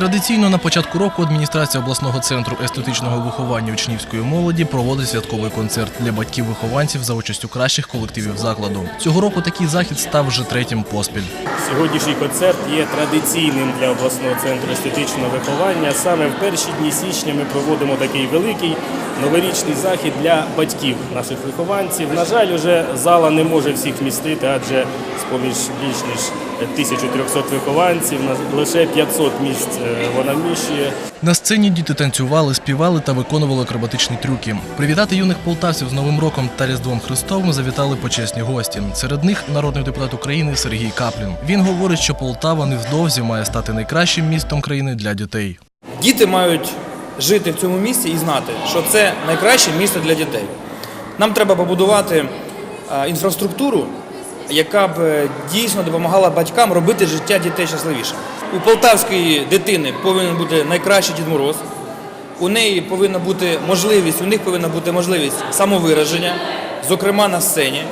Традиційно на початку року адміністрація обласного центру естетичного виховання учнівської молоді проводить святковий концерт для батьків-вихованців за участю кращих колективів закладу. Цього року такий захід став вже третім поспіль. Сьогоднішній концерт є традиційним для обласного центру естетичного виховання. Саме в перші дні січня ми проводимо такий великий новорічний захід для батьків наших вихованців. На жаль, уже зала не може всіх вмістити, адже з-поміж більш ніж 1300 вихованців лише 500 місць е, вона вміщує. На сцені діти танцювали, співали та виконували акробатичні трюки. Привітати юних полтавців з Новим роком та Різдвом Христовим завітали почесні гості. Серед них народний депутат України Сергій Каплін. Він говорить, що Полтава невдовзі має стати найкращим містом країни для дітей. Діти мають жити в цьому місті і знати, що це найкраще місто для дітей. Нам треба побудувати е, інфраструктуру, яка б е, дійсно допомагала батькам робити життя дітей щасливішим. У полтавської дитини повинен бути найкращий Дід Мороз. У неї повинна бути можливість, у них повинна бути можливість самовираження, зокрема на сцені,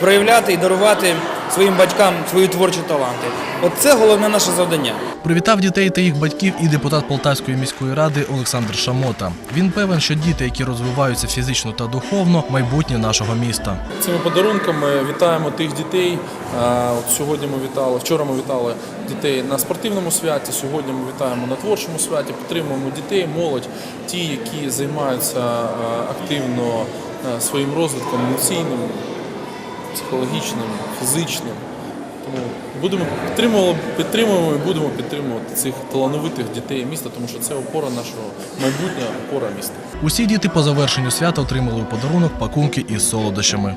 проявляти і дарувати своїм батькам свої творчі таланти. От це головне наше завдання. Привітав дітей та їх батьків і депутат Полтавської міської ради Олександр Шамота. Він певен, що діти, які розвиваються фізично та духовно, майбутнє нашого міста. Цими подарунками вітаємо тих дітей. От сьогодні ми вітали, вчора ми вітали дітей на спортивному святі. Сьогодні ми вітаємо на творчому святі. Підтримуємо дітей, молодь, ті, які займаються активно своїм розвитком емоційним, психологічним, фізичним. Тому будемо підтримувати, підтримуємо і будемо підтримувати цих талановитих дітей міста, тому що це опора нашого майбутнього, опора міста. Усі діти по завершенню свята отримали у подарунок пакунки із солодощами.